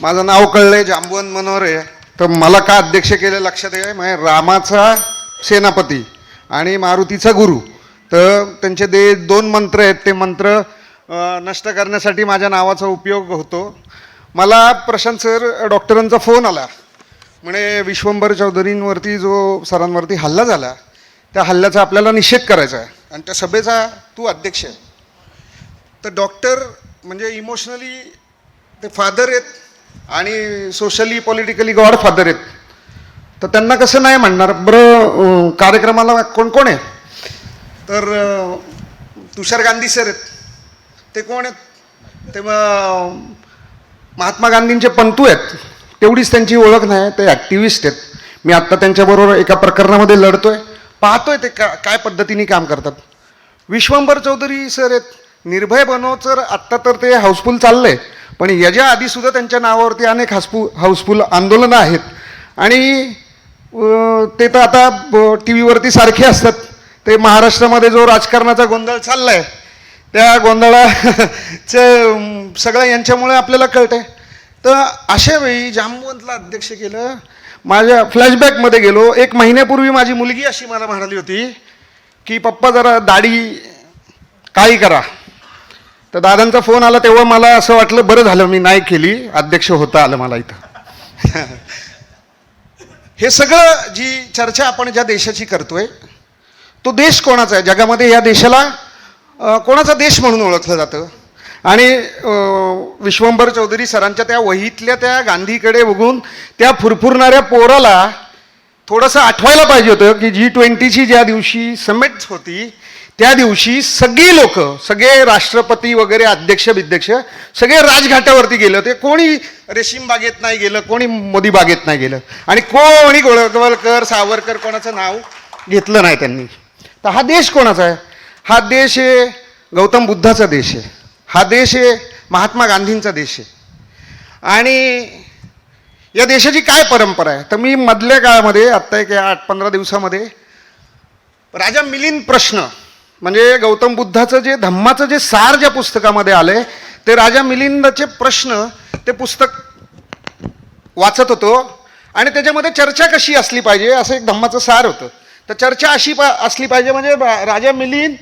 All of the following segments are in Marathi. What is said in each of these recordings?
माझं नाव कळलंय जांबुवन मनोहर आहे. तर मला का अध्यक्ष केलं लक्षात आहे? म्हणजे रामाचा सेनापती आणि मारुतीचा गुरु. तर त्यांचे दे दोन मंत्र आहेत. ते मंत्र नष्ट करण्यासाठी माझ्या नावाचा उपयोग होतो. मला प्रशांत सर डॉक्टरांचा फोन आला. म्हणे विश्वंभर चौधरींवरती जो सरांवरती हल्ला झाला त्या हल्ल्याचा आपल्याला निषेध करायचा आहे. आणि त्या सभेचा तू अध्यक्ष आहे. तर डॉक्टर म्हणजे इमोशनली ते फादर आहेत. आणि सोशली पॉलिटिकली गॉड फादर आहेत. तर त्यांना कसं नाही म्हणणार? बरं कार्यक्रमाला कोण कोण आहे तर तुषार गांधी सर आहेत. ते कोण आहेत? ते महात्मा गांधींचे पंतू आहेत. तेवढीच त्यांची ओळख नाही ते ॲक्टिव्हिस्ट आहेत. मी आत्ता त्यांच्याबरोबर एका प्रकरणामध्ये लढतोय. पाहतोय ते का काय पद्धतीने काम करतात. विश्वंभर चौधरी सर आहेत. निर्भय बनव तर आत्ता तर ते हाऊसफुल चाललं. आहे पण याच्या आधीसुद्धा त्यांच्या नावावरती अनेक हाऊसफुल हाऊसफुल आंदोलनं आहेत. आणि ते तर आता टी व्हीवरती सारखे असतात. ते महाराष्ट्रामध्ये जो राजकारणाचा गोंधळ चालला आहे त्या गोंधळाचं सगळं यांच्यामुळे आपल्याला कळतंय. तर अशा वेळी जांबवंतला अध्यक्ष केलं माझ्या फ्लॅशबॅकमध्ये गेलो. एक महिन्यापूर्वी माझी मुलगी अशी मला म्हणाली होती की पप्पा जरा दाढी काही करा. तर दादांचा फोन आला तेव्हा मला असं वाटलं बरं झालं मी नाही केली. अध्यक्ष होता आलं मला इथं. हे सगळं जी चर्चा आपण ज्या देशाची करतोय तो देश कोणाचा आहे? जगामध्ये या देशाला कोणाचा देश म्हणून ओळखलं जातं? आणि विश्वंभर चौधरी सरांच्या त्या वहीतल्या त्या गांधीकडे बघून त्या फुरफुरणाऱ्या पोराला थोडंसं आठवायला पाहिजे होतं की जी ट्वेंटीची ज्या दिवशी समिट होती त्या दिवशी सगळी लोक सगळे राष्ट्रपती वगैरे अध्यक्ष बिध्यक्ष सगळे राजघाटावरती गेले. ते कोणी रेशीम बागेत नाही गेलं कोणी मोदी बागेत नाही गेलं. आणि कोणी गोळवलकर सावरकर कोणाचं नाव घेतलं नाही त्यांनी. तर हा देश कोणाचा आहे? हा देश आहे गौतम बुद्धाचा देश आहे. हा देश आहे महात्मा गांधींचा देश आहे. आणि या देशाची काय परंपरा आहे? तर मी मधल्या काळामध्ये आत्ता एक आठ पंधरा दिवसामध्ये राजा मिलिंद प्रश्न म्हणजे गौतम बुद्धाचं जे धम्माचं जे सार ज्या पुस्तकामध्ये आलंय ते राजा मिलिंदचे प्रश्न ते पुस्तक वाचत होतो आणि त्याच्यामध्ये चर्चा कशी असली पाहिजे असं एक धम्माचं सार होतं. तर चर्चा अशी पा असली पाहिजे म्हणजे राजा मिलिंद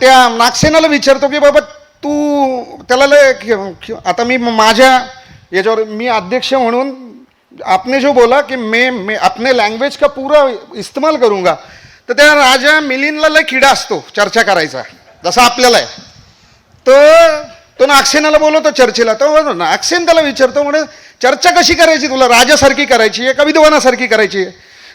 त्या नागसेनाला विचारतो की बाबा तू त्याला लय आता मी माझ्या याच्यावर मी अध्यक्ष म्हणून आपने जो बोला की मैं मैं अपने लँग्वेज का पूरा इस्तेमाल करूंगा तर त्या राजा मिलिंदला लय किडा असतो चर्चा करायचा जसा आपल्याला आहे. तर तो नागसेनाला बोलवतो चर्चेला तो नागसेन त्याला विचारतो म्हणे चर्चा कशी करायची तुला? राजासारखी करायची आहे का विद्वानासारखी करायची आहे?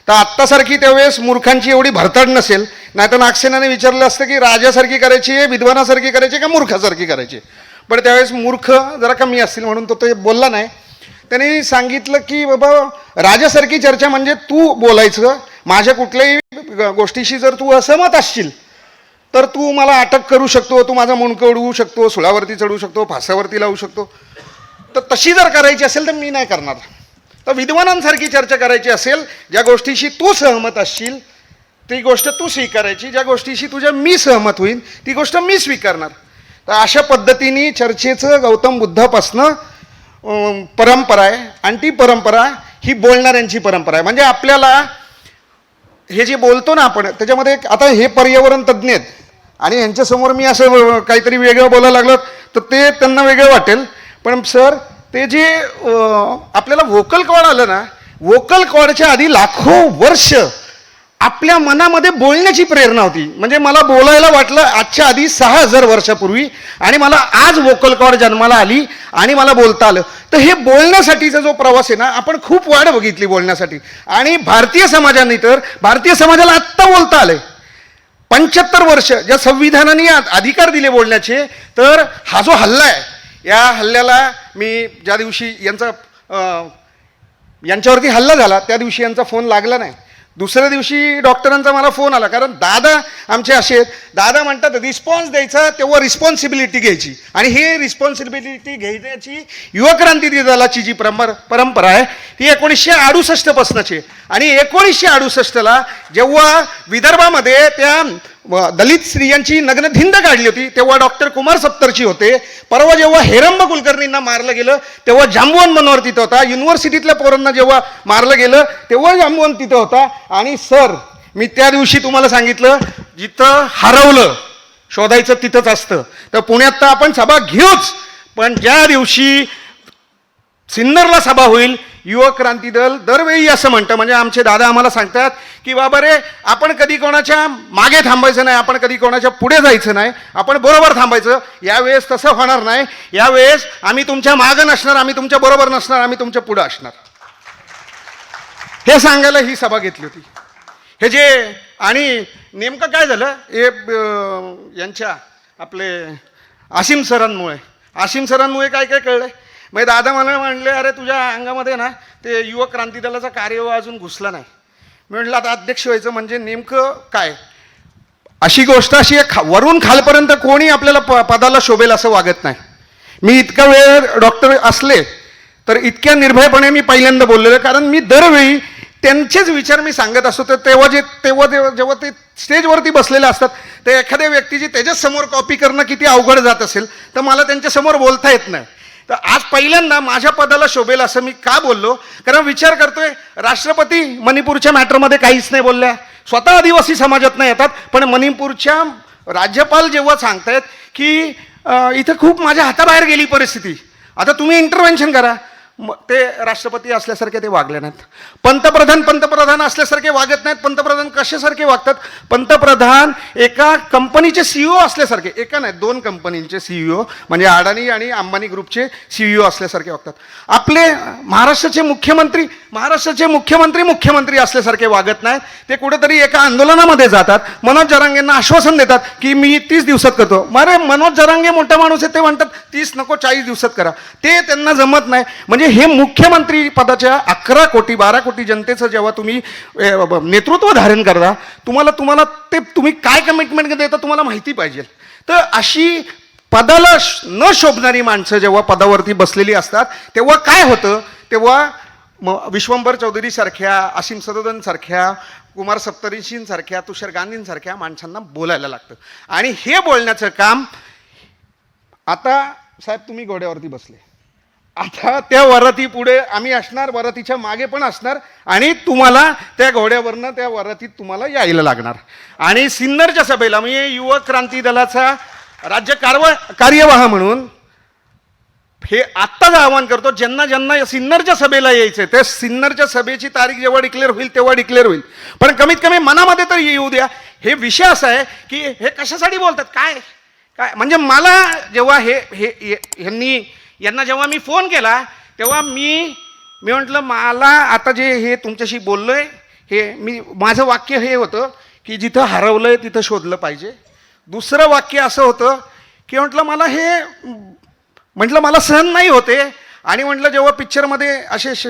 तर आत्तासारखी त्यावेळेस मूर्खांची एवढी भरताड नसेल नाही तर नागसेनाने विचारलं असतं की राजासारखी करायची आहे विद्वानासारखी करायची आहे का मूर्खासारखी करायची आहे? पण त्यावेळेस मूर्ख जरा कमी असतील म्हणून तो ते बोलला नाही. त्यांनी सांगितलं की बाबा राजासारखी चर्चा म्हणजे तू बोलायचं माझ्या कुठल्याही गोष्टीशी जर तू असहमत असशील तर तू मला अटक करू शकतो तू माझा मुंडकं उडवू शकतो सुळावरती चढवू शकतो फासावरती लावू शकतो. तर तशी जर करायची असेल तर मी नाही करणार. तर विद्वानांसारखी चर्चा करायची असेल ज्या गोष्टीशी तू सहमत असशील ती गोष्ट तू स्वीकारायची ज्या गोष्टीशी तुझ्या मी सहमत होईन ती गोष्ट मी स्वीकारणार. तर अशा पद्धतीने चर्चेचं गौतम बुद्धापासनं परंपरा आहे. आणि ती परंपरा ही बोलणाऱ्यांची परंपरा आहे. म्हणजे आपल्याला हे जे बोलतो ना आपण त्याच्यामध्ये एक- आता हे पर्यावरण तज्ज्ञ आहेत. आणि यांच्यासमोर मी असं काहीतरी वेगळं बोलायला लागलं तर ते त्यांना वेगळं वाटेल. पण सर ते जे आपल्याला व्होकल कॉड आलं ना व्होकल कॉडच्या आधी लाखो वर्ष आपल्या मनामध्ये बोलण्याची प्रेरणा होती. म्हणजे मला बोलायला वाटलं आजच्या आधी सहा हजार वर्षापूर्वी आणि मला आज वोकल कॉर्ड जन्माला आली आणि मला बोलता आलं. तर हे बोलण्यासाठीचा जो प्रवास आहे ना आपण खूप वाढ बघितली बोलण्यासाठी. आणि भारतीय समाजाने तर भारतीय समाजाला आत्ता बोलता आलंय. पंच्याहत्तर वर्ष ज्या संविधानाने अधिकार दिले बोलण्याचे तर हा जो हल्ला आहे या हल्ल्याला मी ज्या दिवशी यांचा यांच्यावरती हल्ला झाला त्या दिवशी यांचा फोन लागला नाही. दुसऱ्या दिवशी डॉक्टरांचा मला फोन आला कारण दादा आमचे असे आहेत. दादा म्हणतात रिस्पॉन्स द्यायचा तेव्हा रिस्पॉन्सिबिलिटी घ्यायची. आणि हे रिस्पॉन्सिबिलिटी घेण्याची युवक्रांती दलाची जी परंपर परंपरा आहे ती एकोणीसशे अडुसष्टपासनाची आहे. आणि एकोणीसशे अडुसष्टला जेव्हा विदर्भामध्ये त्या दलित स्त्रियांची नग्नधिंद काढली होती तेव्हा डॉक्टर कुमार सत्तरची होते. परवा जेव्हा हेरंब कुलकर्णींना मारलं गेलं तेव्हा जांबुवन मनोहर तिथं होता. युनिव्हर्सिटीतल्या पोरांना जेव्हा मारलं गेलं तेव्हा जांबुवन तिथं होता. आणि सर मी त्या दिवशी तुम्हाला सांगितलं जिथं हरवलं शोधायचं तिथंच असतं. तर पुण्यात तर आपण सभा घेऊच पण ज्या दिवशी सिन्नरला सभा होईल. युवक क्रांती दल दरवेळी असं म्हणतं. म्हणजे आमचे दादा आम्हाला सांगतात की बाबा रे आपण कधी कोणाच्या मागे थांबायचं नाही. आपण कधी कोणाच्या पुढे जायचं नाही. आपण बरोबर थांबायचं. यावेळेस तसं होणार नाही. यावेळेस आम्ही तुमच्या मागं नसणार. आम्ही तुमच्या बरोबर नसणार. आम्ही तुमच्या पुढं असणार. हे सांगायला ही सभा घेतली होती. हे जे आणि नेमकं काय झालं? हे यांच्या आपले आसिम सरांमुळे. आसिम सरांमुळे काय काय कळलं म्हणजे दादा मला म्हणले अरे तुझ्या अंगामध्ये ना ते युवक क्रांती दलाचा कार्यवाह अजून घुसला नाही. मी म्हटलं आता अध्यक्ष व्हायचं म्हणजे नेमकं काय? अशी गोष्ट अशी आहे खा वरून खालपर्यंत कोणी आपल्याला प पदाला शोभेल असं वागत नाही. मी इतका वेळ डॉक्टर असले तर इतक्या निर्भयपणे मी पहिल्यांदा बोललेलो कारण मी दरवेळी त्यांचेच विचार मी सांगत असतो. तर तेव्हा जे तेव्हा तेव्हा जेव्हा ते स्टेजवरती बसलेले असतात ते एखाद्या व्यक्तीची त्याच्याच समोर कॉपी करणं किती अवघड जात असेल तर मला त्यांच्यासमोर बोलता येत नाही. तर आज पहिल्यांदा माझ्या पदाला शोभेल असं मी का बोललो? कारण विचार करतोय राष्ट्रपती मणिपूरच्या मॅटरमध्ये काहीच नाही बोलल्या. स्वतः आदिवासी समाजात नाही येतात पण मणिपूरच्या राज्यपाल जेव्हा सांगतायत की इथं खूप माझ्या हाताबाहेर गेली परिस्थिती. आता तुम्ही इंटरव्हेन्शन करा. ते राष्ट्रपती असल्यासारखे ते वागले नाहीत. पंतप्रधान पंतप्रधान असल्यासारखे वागत नाहीत. पंतप्रधान कशासारखे वागतात? पंतप्रधान एका कंपनीचे सीईओ असल्यासारखे. एका नाही दोन कंपनींचे सीईओ म्हणजे अडाणी आणि अंबानी ग्रुपचे सीईओ असल्यासारखे वागतात. आपले महाराष्ट्राचे मुख्यमंत्री महाराष्ट्राचे मुख्यमंत्री मुख्यमंत्री असल्यासारखे वागत नाहीत. ते कुठेतरी एका आंदोलनामध्ये जातात. मनोज जरांगेंना आश्वासन देतात की मी तीस दिवसात करतो. मरे मनोज जरांगे मोठा माणूस आहे ते म्हणतात तीस नको चाळीस दिवसात करा. ते त्यांना जमत नाही. म्हणजे हे मुख्यमंत्री पदाच्या अकरा कोटी बारा कोटी जनतेचं जेव्हा तुम्ही नेतृत्व धारण करता तुम्हाला तुम्हाला ते तुम्ही काय कमिटमेंट देता तुम्हाला माहिती पाहिजे. तर अशी पदाला न शोभणारी माणसं जेव्हा पदावरती बसलेली असतात तेव्हा काय होतं? तेव्हा म विश्वंभर चौधरीसारख्या असीम सदोदनसारख्या कुमार सप्तऋषींसारख्या तुषार गांधींसारख्या माणसांना बोलायला लागतं. आणि हे बोलण्याचं काम आता साहेब तुम्ही घोड्यावरती बसले. आता त्या वराती पुढे आम्ही असणार वरातीच्या मागे पण असणार आणि तुम्हाला त्या घोड्यावरनं त्या वरातीत तुम्हाला यायला लागणार. आणि सिन्नरच्या सभेला म्हणजे युवक क्रांती दलाचा राज्य कारवा कार्यवाह म्हणून हे आत्ताच आवाहन करतो ज्यांना ज्यांना सिन्नरच्या सभेला यायचं त्या सिन्नरच्या सभेची तारीख जेव्हा डिक्लेअर होईल तेव्हा डिक्लेअर होईल. पण कमीत कमी मनामध्ये तर येऊ द्या. हे विषय असा आहे की हे कशासाठी बोलतात? काय? काय? म्हणजे मला जेव्हा हे हे- ह्यांनी यांना जेव्हा मी फोन केला तेव्हा मी मी म्हटलं मला आता जे हे तुमच्याशी बोललोय हे मी माझं वाक्य हे होतं की जिथं हरवलं आहे तिथं शोधलं पाहिजे. दुसरं वाक्य असं होतं की म्हटलं मला हे म्हटलं मला सहन नाही होते. आणि म्हटलं जेव्हा पिक्चरमध्ये असे श-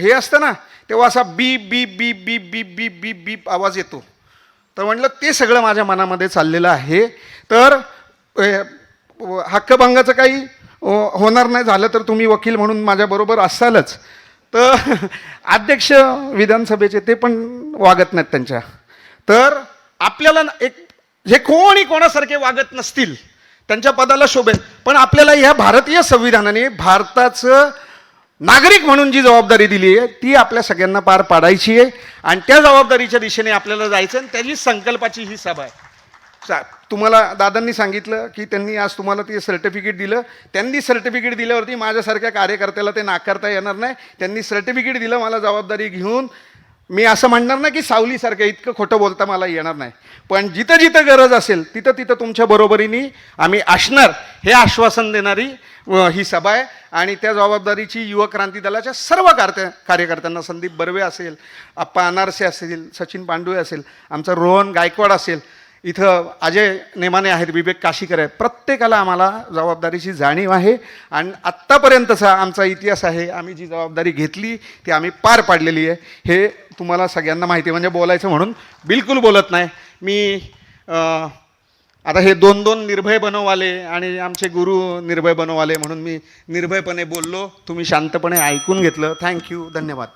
हे असतं ना तेव्हा असा बी बी बी बी बी बी बी बी आवाज येतो. तर म्हटलं ते सगळं माझ्या मनामध्ये चाललेलं आहे. तर हक्कभंगाचं काही होणार नाही झालं तर तुम्ही वकील म्हणून माझ्याबरोबर असालच. तर अध्यक्ष विधानसभेचे ते पण वागत नाहीत त्यांच्या. तर आपल्याला ना एक हे कोणी कोणासारखे वागत नसतील त्यांच्या पदाला शोभेल पण आपल्याला ह्या भारतीय संविधानाने भारताचं नागरिक म्हणून जी जबाबदारी दिली आहे ती आपल्या सगळ्यांना पार पाडायची आहे. आणि त्या जबाबदारीच्या दिशेने आपल्याला जायचं आणि त्याची संकल्पाची ही सभा आहे. सा तुम्हाला दादांनी सांगितलं की त्यांनी आज तुम्हाला ते सर्टिफिकेट दिलं. त्यांनी सर्टिफिकेट दिल्यावरती माझ्यासारख्या कार्यकर्त्याला ते नाकारता येणार नाही. त्यांनी सर्टिफिकेट दिलं मला जबाबदारी घेऊन. मी असं म्हणणार नाही की सावलीसारखं इतकं खोटं बोलता मला येणार नाही. पण जिथं जिथं गरज असेल तिथं तिथं तुमच्या बरोबरीने आम्ही असणार हे आश्वासन देणारी ही सभा आहे. आणि त्या जबाबदारीची युवक क्रांती दलाच्या सर्व कार्य कार्यकर्त्यांना संदीप बर्वे असेल अप्पा अनारसे असेल सचिन पांडुळे असेल आमचा रोहन गायकवाड असेल इथं अजय नेमाने आहेत विवेक काशीकर आहेत. प्रत्येकाला आम्हाला जबाबदारीची जाणीव आहे आणि आत्तापर्यंतचा आमचा इतिहास आहे आम्ही जी जबाबदारी घेतली ती आम्ही पार पाडलेली आहे. हे तुम्हाला सगळ्यांना माहिती म्हणजे बोलायचं म्हणून बिलकुल बोलत नाही. मी आता हे दोन दोन निर्भय बनववाले आणि आमचे गुरु निर्भय बनववाले म्हणून मी निर्भयपणे बोललो. तुम्ही शांतपणे ऐकून घेतलं. थँक्यू धन्यवाद.